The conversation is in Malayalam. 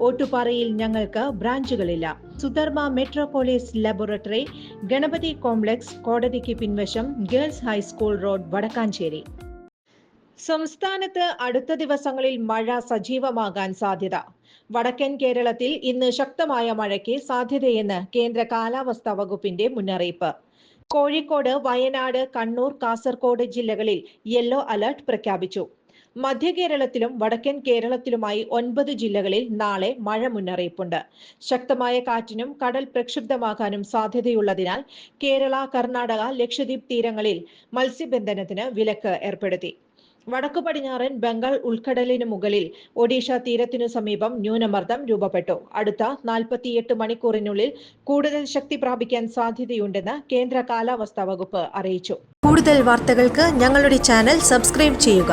ഓട്ടുപാറയിൽ ഞങ്ങൾക്ക് ബ്രാഞ്ചുകളില്ല. Sudharma Metropolis laboratory Ganapathi complex കോടതിക്ക് പിൻവശം girls high school road Vadakkanchery. സംസ്ഥാനത്ത് അടുത്ത ദിവസങ്ങളിൽ മഴ സജീവമാകാൻ സാധ്യത. വടക്കൻ കേരളത്തിൽ ഇന്ന് ശക്തമായ മഴയ്ക്ക് സാധ്യതയെന്ന് കേന്ദ്ര കാലാവസ്ഥാ വകുപ്പിന്റെ മുന്നറിയിപ്പ്. കോഴിക്കോട് വയനാട് കണ്ണൂർ കാസർഗോഡ് ജില്ലകളിൽ യെല്ലോ അലർട്ട് പ്രഖ്യാപിച്ചു. മധ്യ കേരളത്തിലും വടക്കൻ കേരളത്തിലുമായി ഒൻപത് ജില്ലകളിൽ നാളെ മഴ മുന്നറിയിപ്പുണ്ട്. ശക്തമായ കാറ്റിനും കടൽ പ്രക്ഷുബ്ധമാകാനും സാധ്യതയുള്ളതിനാൽ കേരള കർണാടക ലക്ഷദ്വീപ് തീരങ്ങളിൽ മത്സ്യബന്ധനത്തിന് വിലക്ക് ഏർപ്പെടുത്തി. വടക്കു പടിഞ്ഞാറൻ ബംഗാൾ ഉൾക്കടലിന് മുകളിൽ ഒഡീഷ തീരത്തിനു സമീപം ന്യൂനമർദ്ദം രൂപപ്പെട്ടു. അടുത്ത നാൽപ്പത്തിയെട്ട് മണിക്കൂറിനുള്ളിൽ കൂടുതൽ ശക്തി പ്രാപിക്കാൻ സാധ്യതയുണ്ടെന്ന് കേന്ദ്ര കാലാവസ്ഥാ വകുപ്പ് അറിയിച്ചു. കൂടുതൽ വാർത്തകൾക്ക് ഞങ്ങളുടെ ചാനൽ സബ്സ്ക്രൈബ് ചെയ്യുക.